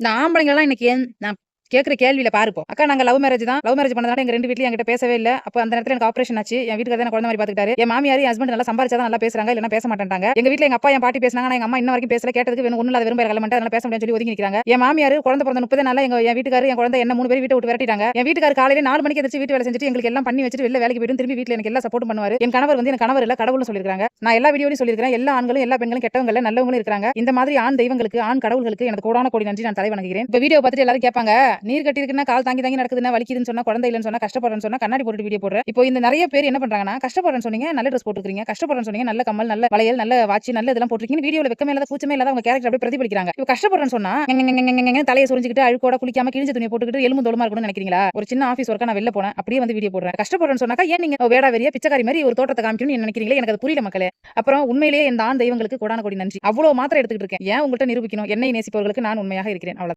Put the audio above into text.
இந்த ஆம்பளைங்கலாம் இன்னைக்கு ஏன் நான் கேட்குற கேள்வியில பாருப்போம் அக்கா நாங்க லவ் மேரேஜ் தான். லவ் மேரேஜ் பண்ணதால எங்க ரெண்டு வீட்லயும் என்கிட்ட பேசவே இல்ல. அப்ப அந்த நேரத்தில் எனக்கு ஆப்ரேஷன் ஆச்சு. என் வீட்டுக்கு தான் குழந்தை மாதிரி பாத்துக்கிட்டாரு. என் மாமியார் என் ஹஸ்பண்ட் நல்லா சம்பாரிச்சா நல்லா பேசுறாங்க. இல்லனா பேச மாட்டாங்க எங்க வீட்டில் எங்க அப்பா என் பாட்டி பேசினாங்க ஆனா எங்க அம்மா இன்ன வரைக்கும் பேசல. கேட்டதுக்கு வேணும் ஒண்ணு இல்லாத விரும்ப கலமெண்ட் அதனால பேச முடியாதுன்னு சொல்லி ஒதுங்கி என் மாமியார் குழந்தை பிறந்த முப்பது நாள் எங்க என் வீட்டுக்காரர் என் குழந்தை என்ன மூணு பேர் வீட்டை விட்டு விரட்டிட்டாங்க. என் வீட்டுக்காரர் காலையில நாலு மணிக்கு எதிர்த்து வீட்டு வேலை செஞ்சுட்டு எங்களுக்கு எல்லாம் பண்ணி வச்சுட்டு வெளில வேலைக்கு போயிட்டு திரும்பி வீட்டில் எனக்கு எல்லாம் சப்போர்ட் பண்ணுவாரு. என் கணவர் வந்து என் கணவர் இல்ல கடவுள்னு சொல்லிருக்காங்க நான் எல்லா வீடியோலையும் சொல்லிருக்கேன் எல்லா ஆண்களும் எல்லா பெண்களும் கெட்டவங்கள நல்லவங்களும் இருக்காங்க. இந்த மாதிரி ஆண் தெய்வங்களுக்கு ஆண் கடவுள்களுக்கு எனக்கு கோடான கோடி நன்றி நான் தலை வணங்குகிறேன் இப்ப வீடியோ பார்த்துட்டு எல்லாரும் கேட்பாங்க நீர் கட்டிருக்குன்னா கால் தாங்கி தாங்கி நடக்குதுன்னா வலிக்குதுன்னு சொன்னா குழந்தை இல்லைன்னு சொன்னா கஷ்டப்படுறேன்னு சொன்னா கண்ணாடி போட்டு வீடியோ போடுறேன். இப்போ இந்த நிறைய பேர் என்ன பண்றாங்கன்னா கஷ்டப்படுறேன்னு சொன்னீங்க நல்ல ட்ரெஸ் போட்டுருக்கீங்க கஷ்டப்படுறேன்னு சொன்னீங்க நல்ல கம்மல் நல்ல வளையல் நல்ல வாட்சி நல்ல இதெல்லாம் போட்டுருக்கீங்க வீடியோல வெக்கமே இல்லாத கூச்சமே இல்லாத அவங்க கேரக்டர் அப்படியே பிரதிபலிக்கிறாங்க. இப்போ கஷ்டப்படுறேன்னு சொன்னா ஞஞஞஞஞஞஞ தலையை சுரிஞ்சுக்கிட்டு அழுக்கோட குளிக்காம கிழிஞ்ச துணியை போட்டுக்கிட்டு எலும்பு தோலமா இருக்கணும்னு நினைக்கிறீங்களா? ஒரு சின்ன ஆஃபீஸ் ஒர்க்கா நான் வெளில போனேன் அப்படியே வந்து வீடியோ போடுறேன். கஷ்டப்படுறேன்னு சொன்னாக்கா ஏன் நீங்க வேடா வெறியா பிச்சைக்காரி மாதிரி ஒரு தோட்டத்தை காமிக்கணும்னு நினைக்கிறீங்களே? எனக்கு அது புரியல மக்களே. அப்புறம் உண்மையிலேயே இந்த ஆண் தெய்வங்களுக்கு கோடான கோடி நன்றி. அவ்வளவு மாத்திரம் எடுத்துக்கிட்டு இருக்கேன். ஏன் உங்கள்கிட்ட நிரூபிக்கணும்? என்னை நேசிப்பவர்களுக்கு நான் உண்மையாக இருக்கிறேன். அவ்வளவு